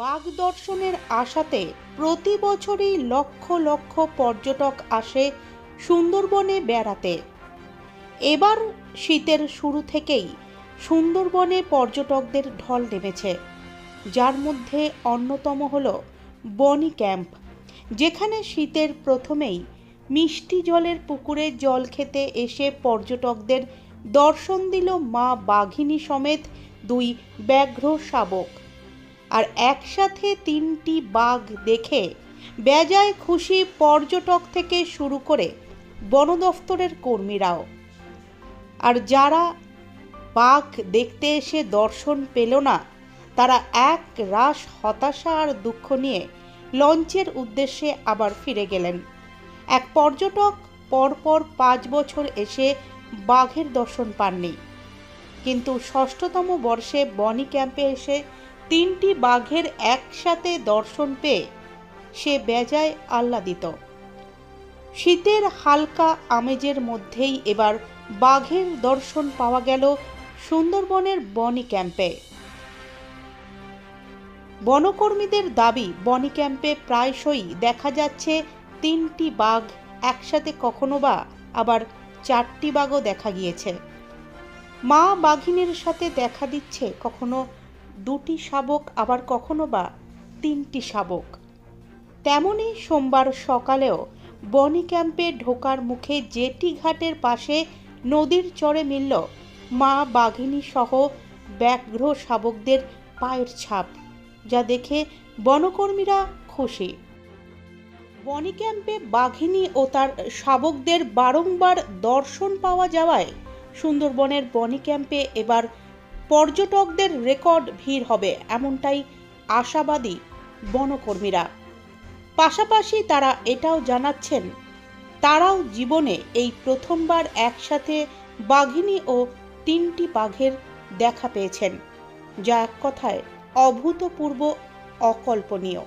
বাঘ দর্শনের আশাতে প্রতি বছরই লক্ষ লক্ষ পর্যটক আসে সুন্দরবনে বেড়াতে। এবার শীতের শুরু থেকেই সুন্দরবনে পর্যটকদের ঢল নেমেছে, যার মধ্যে অন্যতম হল বনি ক্যাম্প, যেখানে শীতের প্রথমেই মিষ্টি জলের পুকুরে জল খেতে এসে পর্যটকদের দর্শন দিল মা বাঘিনী সমেত দুই ব্যাঘ্র শাবক। আর একসাথে তিনটি বাঘ দেখে বেজায় খুশি পর্যটক থেকে শুরু করে বন দফতরের কর্মীরাও। আর যারা বাঘ দেখতে এসে দর্শন পেল না, তারা এক রাস হতাশা আর দুঃখ নিয়ে লঞ্চের উদ্দেশ্যে আবার ফিরে গেলেন। এক পর্যটক পরপর পাঁচ বছর এসে বাঘের দর্শন পাননি। কিন্তু ষষ্ঠতম বর্ষে বনি ক্যাম্পে এসে তিনটি বাঘের একসাথে দর্শন পেয়ে সে বেজায় আহ্লাদিত। শীতের হালকা আমেজের মধ্যেই এবার বাঘের দর্শন পাওয়া গেল সুন্দরবনের বনি ক্যাম্পে। বনকর্মীদের দাবি, বনি ক্যাম্পে প্রায়শই দেখা যাচ্ছে তিনটি বাঘ একসাথে কখনো বা আবার চারটি বাঘও দেখা গিয়েছে। মা বাঘিনীর সাথে দেখা দিচ্ছে কখনো দুটি শাবক, আবার কখনো বা তিনটি শাবক। তেমনই সোমবার সকালেও বনি ক্যাম্পে ঢোকার মুখে জেটি ঘাটের পাশে নদীর চরে মিলল মা বাঘিনী সহ ব্যাঘ্র শাবকদের পায়ের ছাপ, যা দেখে বনকর্মীরা খুশি। বনি ক্যাম্পে বাঘিনী ও তার শাবকদের বারংবার দর্শন পাওয়া যাওয়ায় সুন্দরবনের বনি ক্যাম্পে এবার পর্যটকদের রেকর্ড ভিড় হবে, এমনটাই আশাবাদী বনকর্মীরা। পাশাপাশি তারা এটাও জানাচ্ছেন, তারাও জীবনে এই প্রথমবার একসাথে বাঘিনী ও তিনটি বাঘের দেখা পেয়েছেন, যা এক কথায় অভূতপূর্ব অকল্পনীয়।